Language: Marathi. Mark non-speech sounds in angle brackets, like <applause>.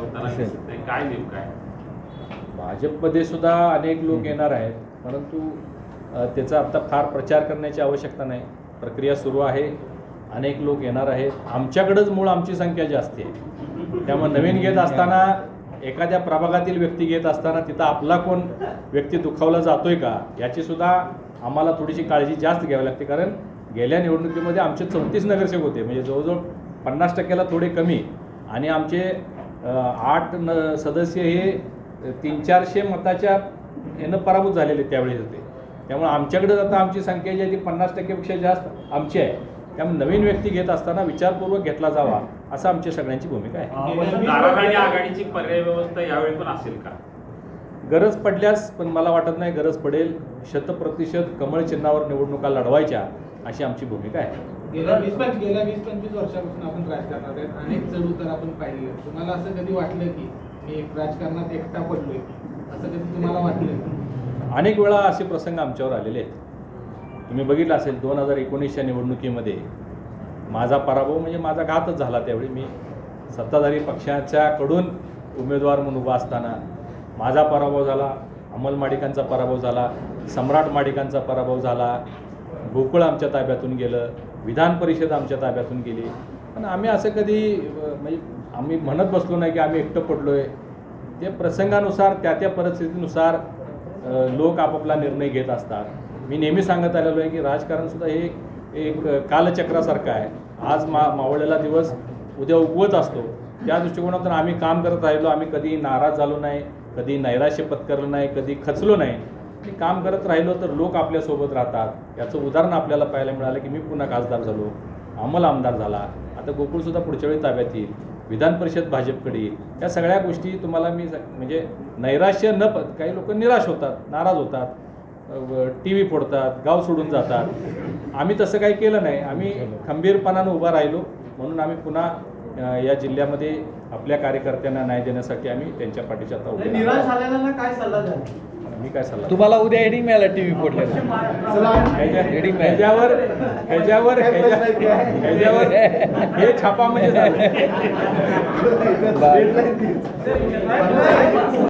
होताना दिसत नाही काय नेमकं आहे? भाजपमध्ये सुद्धा अनेक लोक येणार आहेत. परंतु त्याचा आता फार प्रचार करण्याची आवश्यकता नाही. प्रक्रिया सुरू आहे. अनेक लोक येणार आहेत. आमच्याकडंच मूळ आमची संख्या जास्ती आहे. त्यामुळे नवीन घेत असताना एखाद्या प्रभागातील व्यक्ती घेत असताना तिथं आपला कोण व्यक्ती दुखावला जातोय का याची सुद्धा आम्हाला थोडीशी काळजी जास्त घ्यावी लागते. कारण गेल्या निवडणुकीमध्ये आमचे चौतीस नगरसेवक होते. म्हणजे जवळजवळ पन्नास टक्क्याला थोडे कमी. आणि आमचे आठ न सदस्य हे तीन चारशे मताच्या यानं पराभूत झालेले त्यावेळी होते. त्यामुळे आमच्याकडे आता आमची संख्या जी आहे ती पन्नास टक्केपेक्षा जास्त आमची आहे. त्यामुळे नवीन व्यक्ती घेत असताना विचारपूर्वक घेतला जावा असं आमची सगळ्यांची भूमिका आहे. आघाडीची पर्याय व्यवस्था यावेळी पण असेल का? गरज पडल्यास पण मला वाटत नाही गरज पडेल. शतप्रतिशत कमळ चिन्हावर निवडणुका लढवायच्या अशी आमची भूमिका आहे. गेल्या वीस पंच गेल्या वीस पंचवीस वर्षापासून आपण राजकारणात आहेत. अनेक चढ उतार आपण पाहिले तुम्हाला असं कधी वाटलं की मी एक राजकारणात एकटा पडलोय? असं कधी तुम्हाला वाटलं? अनेक वेळा असे प्रसंग आमच्यावर आलेले आहेत. तुम्ही बघितलं असेल दोन हजार एकोणीसच्या निवडणुकीमध्ये माझा पराभव म्हणजे माझा घातच झाला त्यावेळी. मी सत्ताधारी पक्षाच्याकडून उमेदवार म्हणून उभा असताना माझा पराभव झाला अमल माडिकांचा पराभव झाला सम्राट माडिकांचा पराभव झाला गोकुळ आमच्या ताब्यातून गेलं विधान परिषद आमच्या ताब्यातून गेली. पण आम्ही असं कधी म्हणजे आम्ही म्हणत बसलो नाही की आम्ही एकटं पडलो आहे ते प्रसंगानुसार त्या त्या परिस्थितीनुसार लोक आपापला निर्णय घेत असतात. मी नेहमी सांगत आलेलो आहे की राजकारणसुद्धा हे एक कालचक्रासारखं आहे. आज मा मावळलेला दिवस उद्या उगवत असतो. त्या दृष्टिकोनातून आम्ही काम करत राहिलो. आम्ही कधी नाराज झालो नाही कधी नैराश्य पत्करलं नाही कधी खचलो नाही. आणि काम करत राहिलो तर लोक आपल्यासोबत राहतात. याचं उदाहरण आपल्याला पाहायला मिळालं की मी पुन्हा खासदार झालो. अंमल आमदार झाला. आता गोकुळसुद्धा पुढच्या वेळी ताब्यात येईल. विधान परिषद भाजपकडे येईल. या सगळ्या गोष्टी तुम्हाला मी ज- म्हणजे नैराश्य न प काही लोक निराश होतात नाराज होतात. टी व्ही फोडतात गाव सोडून जातात. आम्ही तसं काही केलं नाही. आम्ही खंबीरपणानं उभा राहिलो. म्हणून आम्ही पुन्हा या जिल्ह्यामध्ये आपल्या कार्यकर्त्यांना न्याय देण्यासाठी आम्ही त्यांच्या पाठीच्या काय सल्ला द्याल? मी काय सल्ला तुम्हाला उद्या हेडिंग मिळाला टीव्ही नाही. ह्याच्यावर ह्याच्यावर ह्याच्या- ह्याच्यावर हे छापा म्हणजे. <laughs>